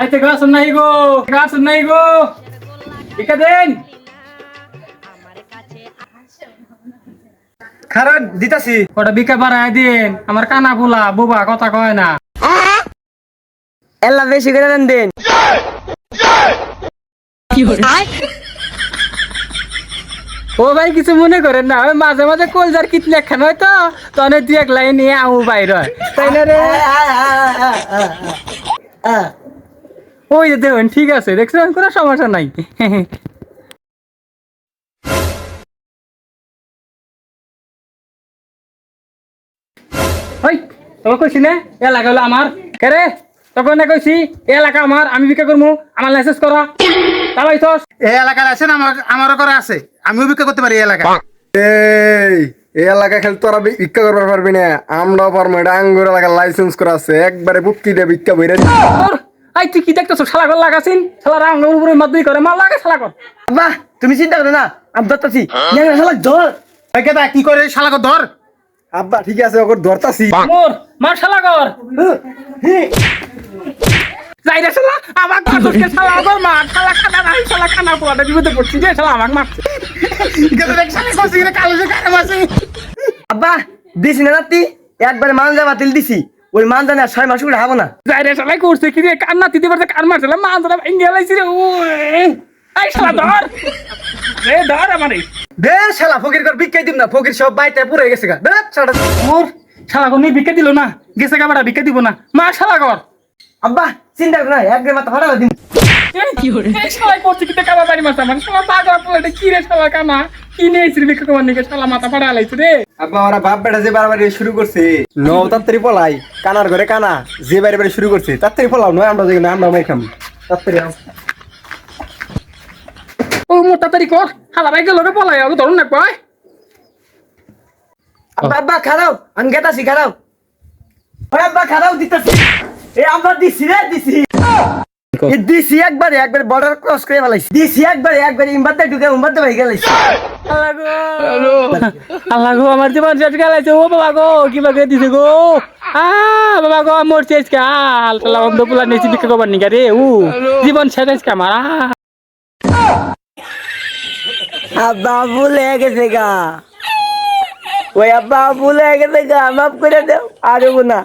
বাড়িতে গাছ নাই গো গাছ নাই গো। ঠিক দেন। খারাপ দিতাছি। ওটা বিকা বাড়ায় দিন আমার কানা বুলা বুবা কথা কয় না। এল্লা বেশি করে দেন দিন। ও ভাই কিছু মনে করেন না ওই মাঝে মাঝে কলজার কিত লেখান হয় তো তনে দুই এক লাইন নিয়ে আমু বাইর হয়। তাই না রে? ওই যে দেখুন ঠিক আছে দেখছেন? কোনো সমস্যা নাই। ওই তোকে কইছি না এলাকা হলো আমার। কে রে? তখন না কইছি এলাকা আমার আমি বিক্রি করব আমার লাইসেন্স করা। তাই তো এই এলাকার আছেন আমার আমারও করে আছে। আমিও বিক্রি করতে পারি এলাকা। এই এই এলাকা খেলে তোরা ভিক্ষা করবার পারবি না। আমরাও পারব এটা আঙ্গুর এলাকার লাইসেন্স করা আছে। একবারে ভিক্ষা বইরে আই তুই কি দেখতেছ? শালা কর লাগাছিন শালা রাম উপরে মাদুই করে। মাল লাগে শালা কর আব্বা তুমি চিন্তা করো না আমি ধরতাছি। ন্যাংরা শালা ধর কেদা কি করে শালাকে ধর? আব্বা ঠিক আছে ওকে ধরতাছি। মোর মার শালা কর যাই রে শালা আমার শালা কর মার শালা খানা নাই শালা খানা বিপদে পড়ছি যে শালা আমাকে মারছে। কেদা দেখ শালা কালো যে কানে মাসি আব্বা দিছি না নাতি একবারে মানজা বাতিল দিছি। ওই মানদানা ছয় মাস করে হাবো না। যাই রে শালা করছে কি রে? কান্না দিতে পারছে কান মারছে না মানদানা ভেঙে গেলাইছি রে ও এই শালা ধর। রে ধর আমারে। দে শালা ফকির কর বিক্কাই দিম না ফকির সব বাইতে পুরো গেছে গা। দে শালা মোর শালা কোনি ভিক্ষা দিল না গেছে গাবাড়া ভিক্ষা দিব না। মা শালা কর আব্বা চিন্তা কর না একবারে মাথা ফাটা দিন এই শালা করছে কি টাকা বাড়ি মারছে আমার শালা পাগল পোলাটা কি রে কানা? কি কমার নিকে? শালা মাথা ফাড়া লাইছে রে। আব্বা ওরা বাপ বেটা যে বারবার শুরু করছে নৌ তাড়াতাড়ি পলাই। কানার ঘরে কানা যে বাইরে বাইরে শুরু করছে তাড়াতাড়ি পলাও নয় আমরা যেখানে আমরা মাই খাম। তাড়াতাড়ি। ও মোটা তারি কর। হালা ভাই গেল রে পলাই আগে ধরুন না কয়। আব্বা আব্বা খারাও আমি গেতাছি খারাও। ওই আব্বা খারাও দিতেছি। এ আব্বা দিছি রে দিছি। দিছি একবারে একবারে বর্ডার ক্রস করে ফেলাইছি। দিছি একবারে একবারে ইম্বাদে ঢুকে উম্বাদে ভাই গেলাইছি। আল্লাহ গো। আমার জীবন শেষ গেলাইছে ও বাবা গো কি বাগে দিছে গো? আ বাবা গো মরছে আজকে আল শালা অন্ধ পোলা নিয়েছি ভিক্ষা কমার নিকে রে ও জীবন শেষ আজকে আমার আ। আব্বা ভুলে গেছে গা। ওই আব্বা ভুলে গেছে গা মাফ করে দাও। আর না।